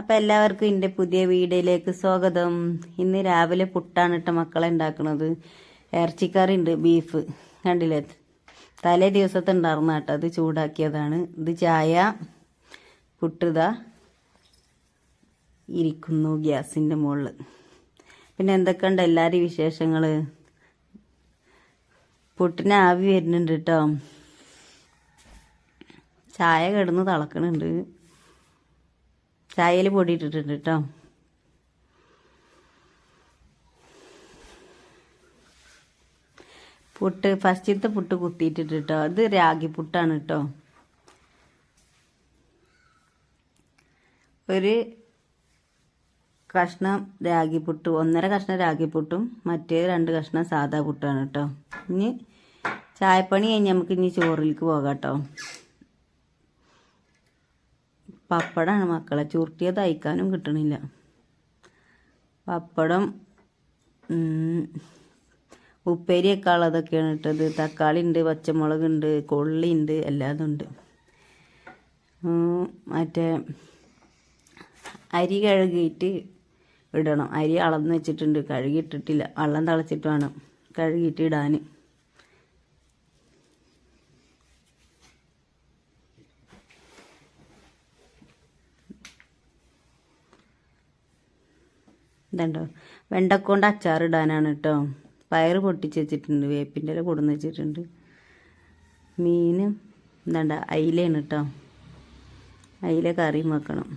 അപ്പം എല്ലാവർക്കും എന്റെ പുതിയ വീഡിയോയിലേക്ക് സ്വാഗതം. ഇന്ന് രാവിലെ പുട്ടാണ് ഇട്ട മക്കളെ ഉണ്ടാക്കുന്നത് ഇറച്ചിക്കറി ഉണ്ട് ബീഫ്. കണ്ടില്ലേ? തലേ ദിവസത്തെ ഉണ്ടായിരുന്ന കേട്ടോ അത് ചൂടാക്കിയതാണ്. ഇത് ചായ പുട്ടിതാ ഇരിക്കുന്നു ഗ്യാസിന്റെ മുകളിൽ പിന്നെ എന്തൊക്കെയുണ്ട് എല്ലാവരും വിശേഷങ്ങൾ പുട്ടിന് ആവി വരുന്നുണ്ട് കേട്ടോ ചായ കിടന്ന് തിളക്കണുണ്ട്. ചായയിൽ പൊടി ഇട്ടിട്ടുണ്ട് കേട്ടോ പുട്ട് ഫസ്റ്റത്തെ പുട്ട് കുത്തിയിട്ടിട്ട് കേട്ടോ ഇത് രാഗി പുട്ടാണ് കേട്ടോ ഒരു കഷ്ണം രാഗി പുട്ട് ഒന്നര കഷ്ണം രാഗി പുട്ടും മറ്റേ രണ്ട് കഷ്ണം സാധാ പുട്ടാണ് കേട്ടോ ഇനി ചായപ്പണി കഴിഞ്ഞ് നമുക്ക് ഇനി ചോറിലേക്ക് പോകാം കേട്ടോ പപ്പടമാണ് മക്കളെ. ചുരുട്ടിയത് അയക്കാനും കിട്ടണില്ല. പപ്പടം ഉപ്പേരിയൊക്കെ ഉള്ളതൊക്കെയാണ് ഇട്ടത്. തക്കാളി ഉണ്ട് പച്ചമുളക് ഉണ്ട് കൊള്ളി ഉണ്ട് എല്ലാതും ഉണ്ട്. മറ്റേ അരി കഴുകിയിട്ട് ഇടണം. അരി അളന്ന് വെച്ചിട്ടുണ്ട്. കഴുകിയിട്ടിട്ടില്ല. വെള്ളം തിളച്ചിട്ട് വേണം കഴുകിയിട്ട് ഇടാൻ. ഇതുണ്ടോ? വെണ്ടക്കൊണ്ട് അച്ചാറിടാനാണ് കേട്ടോ പയറ് പൊട്ടിച്ച് വെച്ചിട്ടുണ്ട് വേപ്പിന്റെ ഇല കൊടുന്ന് വെച്ചിട്ടുണ്ട്. മീൻ എന്താണ്ട അയിലയാണ് കേട്ടോ അയില കറിയും വെക്കണം.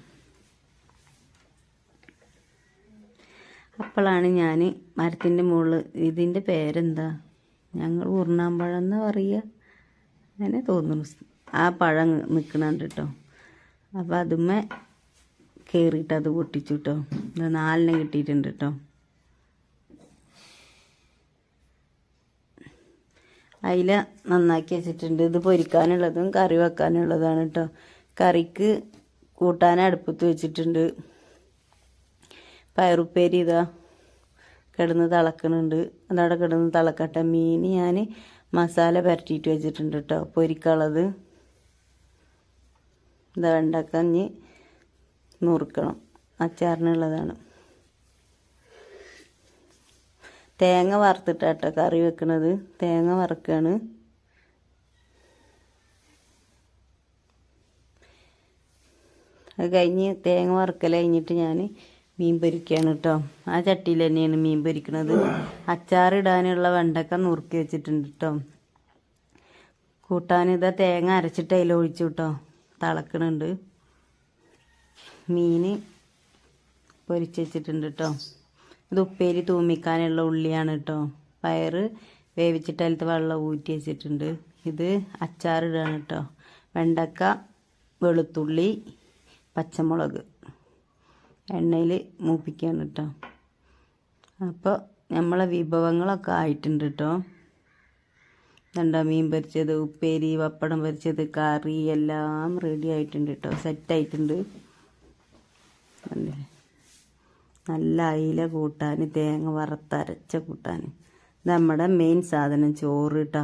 അപ്പോഴാണ് ഞാൻ മരത്തിന്റെ മുകളിൽ ഇതിന്റെ പേരെന്താ? ഞങ്ങൾ ഉരുണാമ്പഴം എന്ന് പറയുക അങ്ങനെ തോന്നുന്നു. ആ പഴം നിൽക്കണുണ്ട് കേട്ടോ അപ്പോൾ അതുമ്മേ കയറിയിട്ട് അത് പൊട്ടിച്ചു കേട്ടോ ഇത് നാലിനെ കിട്ടിയിട്ടുണ്ട് കേട്ടോ അയില നന്നാക്കി വെച്ചിട്ടുണ്ട്. ഇത് പൊരിക്കാനുള്ളതും കറി വെക്കാനുള്ളതാണ് കേട്ടോ കറിക്ക് കൂട്ടാൻ അടുപ്പത്ത് വെച്ചിട്ടുണ്ട്. പയറുപ്പേരി ഇതാ കിടന്ന് തിളക്കണുണ്ട്. അതവിടെ കിടന്ന് തിളക്കട്ടെ. മീൻ ഞാൻ മസാല പരട്ടിയിട്ട് വെച്ചിട്ടുണ്ട് കേട്ടോ പൊരിക്കുള്ളത് ഇതാ വെണ്ടക്കഞ്ഞ് നുറുക്കണം അച്ചാറിനുള്ളതാണ്. തേങ്ങ വറുത്തിട്ടാട്ടോ കറി വെക്കണത്. തേങ്ങ വറുക്കാണ്. അത് കഴിഞ്ഞ് തേങ്ങ വറുക്കൽ കഴിഞ്ഞിട്ട് ഞാൻ മീൻ പൊരിക്കുകയാണ് കേട്ടോ ആ ചട്ടിയിൽ തന്നെയാണ് മീൻ പൊരിക്കണത്. അച്ചാറിടാനുള്ള വെണ്ടക്ക നുറുക്കി വെച്ചിട്ടുണ്ട് കേട്ടോ കൂട്ടാനിതാ തേങ്ങ അരച്ചിട്ട് അതിൽ ഒഴിച്ചു കേട്ടോ തിളക്കണുണ്ട്. മീൻ പൊരിച്ച് വെച്ചിട്ടുണ്ട് കേട്ടോ ഇത് ഉപ്പേരി തൂമിക്കാനുള്ള ഉള്ളിയാണ് കേട്ടോ പയറ് വേവിച്ചിട്ട് അതിലത്തെ വെള്ളം ഊറ്റി വെച്ചിട്ടുണ്ട്. ഇത് അച്ചാറിടാണ് കേട്ടോ വെണ്ടക്ക വെളുത്തുള്ളി പച്ചമുളക്. എണ്ണയിൽ മൂപ്പിക്കുകയാണ് കേട്ടോ അപ്പോൾ നമ്മളെ വിഭവങ്ങളൊക്കെ ആയിട്ടുണ്ട് കേട്ടോ ഇതുണ്ടോ മീൻ പൊരിച്ചത്? ഉപ്പേരി പപ്പടം പൊരിച്ചത് കറി എല്ലാം റെഡി ആയിട്ടുണ്ട് കേട്ടോ സെറ്റായിട്ടുണ്ട് കണ്ടില്ലേ നല്ല അയില കൂട്ടാൻ തേങ്ങ വറുത്തരച്ച കൂട്ടാൻ നമ്മുടെ മെയിൻ സാധനം ചോറ് കേട്ടോ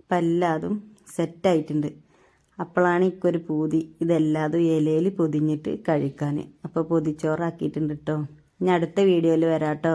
അപ്പം എല്ലാതും സെറ്റായിട്ടുണ്ട് അപ്പോഴാണ് ഇക്കൊരു പൂതി. ഇതെല്ലാതും ഇലയിൽ പൊതിഞ്ഞിട്ട് കഴിക്കാൻ അപ്പോൾ പൊതിച്ചോറാക്കിയിട്ടുണ്ട് കേട്ടോ ഇനി അടുത്ത വീഡിയോയിൽ വരാം കേട്ടോ